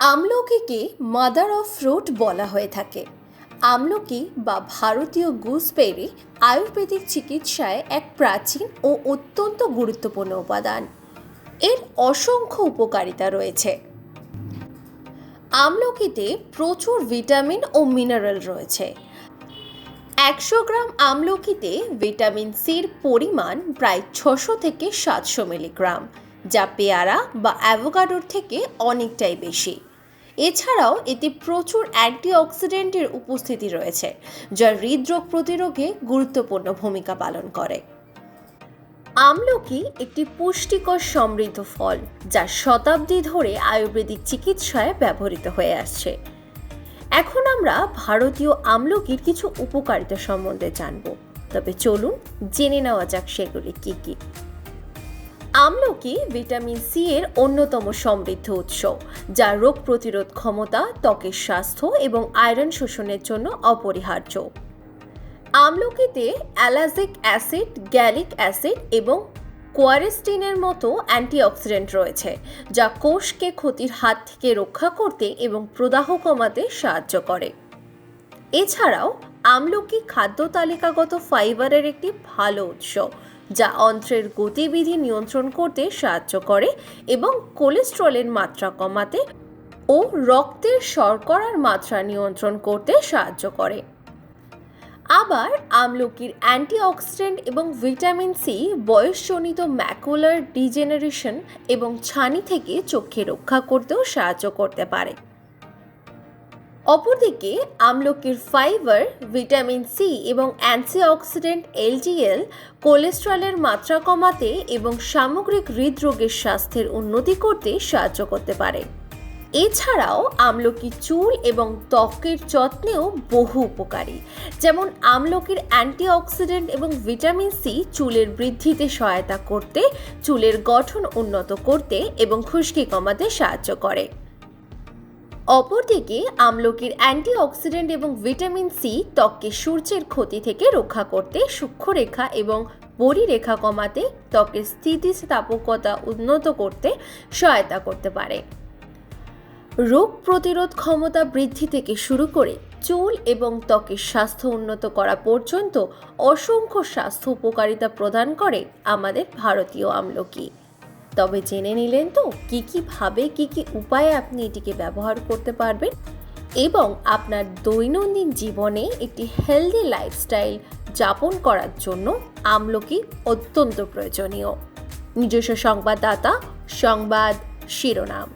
আমলকিকে mother of fruit বলা হয়ে থাকে। আমলকি বা ভারতীয় গুসবেরি আয়ুর্বেদিক চিকিৎসায় এক প্রাচীন ও অত্যন্ত গুরুত্বপূর্ণ উপাদান। এর অসংখ্য উপকারিতা রয়েছে। আমলকিতে প্রচুর ভিটামিন ও মিনারেল রয়েছে। একশো গ্রাম আমলকিতে ভিটামিন সির পরিমাণ প্রায় ছশো থেকে সাতশো মিলিগ্রাম, যা পেয়ারা বা অ্যাভোকাডোর থেকে অনেকটাই বেশি। এছাড়াও এতে প্রচুর অ্যান্টিঅক্সিডেন্টের উপস্থিতি রয়েছে, যা হৃদরোগ প্রতিরোধে গুরুত্বপূর্ণ ভূমিকা পালন করে। আমলকি একটি পুষ্টিকর সমৃদ্ধ ফল, যা শতাব্দী ধরে আয়ুর্বেদিক চিকিৎসায় ব্যবহৃত হয়ে আসছে। এখন আমরা ভারতীয় আমলকির কিছু উপকারিতা সম্বন্ধে জানব, তবে চলুন জেনে নেওয়া যাক সেগুলি কী কি। আমলকি ভিটামিন সি এর অন্যতম সমৃদ্ধ উৎস, যা রোগ প্রতিরোধ ক্ষমতা, ত্বকের স্বাস্থ্য এবং আয়রন শোষণের জন্য অপরিহার্য। আমলকিতে অ্যালাজিক অ্যাসিড, গ্যালিক অ্যাসিড এবং কোয়ারেস্টিনের মতো অ্যান্টিঅক্সিডেন্ট রয়েছে, যা কোষকে ক্ষতির হাত থেকে রক্ষা করতে এবং প্রদাহ কমাতে সাহায্য করে। এছাড়াও, আমলকি খাদ্য তালিকাগত ফাইবারের একটি ভালো উৎস যা অন্ত্রের গতিবিধি নিয়ন্ত্রণ করতে সাহায্য করে এবং কোলেস্ট্রলের মাত্রা কমাতে ও রক্তের শর্করার মাত্রা নিয়ন্ত্রণ করতে সাহায্য করে। আবার আমলকির অ্যান্টিঅক্সিডেন্ট এবং ভিটামিন সি বয়সজনিত ম্যাকুলার ডিজেনারেশন এবং ছানি থেকে চোখে রক্ষা করতেও সাহায্য করতে পারে। অপরদিকে, আমলকির ফাইবার, ভিটামিন সি এবং অ্যান্টিঅক্সিডেন্ট এলডিএল কোলেস্ট্রলের মাত্রা কমাতে এবং সামগ্রিক হৃদরোগের স্বাস্থ্যের উন্নতি করতে সাহায্য করতে পারে। এছাড়াও, আমলকি চুল এবং ত্বকের যত্নেও বহু উপকারী। যেমন, আমলকির অ্যান্টিঅক্সিডেন্ট এবং ভিটামিন সি চুলের বৃদ্ধিতে সহায়তা করতে, চুলের গঠন উন্নত করতে এবং খুশকি কমাতে সাহায্য করে। অপরদিকে আমলকির অ্যান্টিঅক্সিডেন্ট এবং ভিটামিন সি ত্বককে সূর্যের ক্ষতি থেকে রক্ষা করতে সূক্ষ্মরেখা এবং বরিরেখা কমাতে ত্বকের স্থিতিস্থাপকতা উন্নত করতে সহায়তা করতে পারে। রোগ প্রতিরোধ ক্ষমতা বৃদ্ধি থেকে শুরু করে চুল এবং ত্বকের স্বাস্থ্য উন্নত করা পর্যন্ত অসংখ্য স্বাস্থ্য উপকারিতা প্রদান করে আমাদের ভারতীয় আমলকি। তবে জেনে নিলেন তো কী কীভাবে কী কী উপায়ে আপনি এটিকে ব্যবহার করতে পারবেন এবং আপনার দৈনন্দিন জীবনে একটি হেলদি লাইফস্টাইল যাপন করার জন্য আমলকি অত্যন্ত প্রয়োজনীয়। নিজস্ব সংবাদদাতা, সংবাদ শিরোনাম।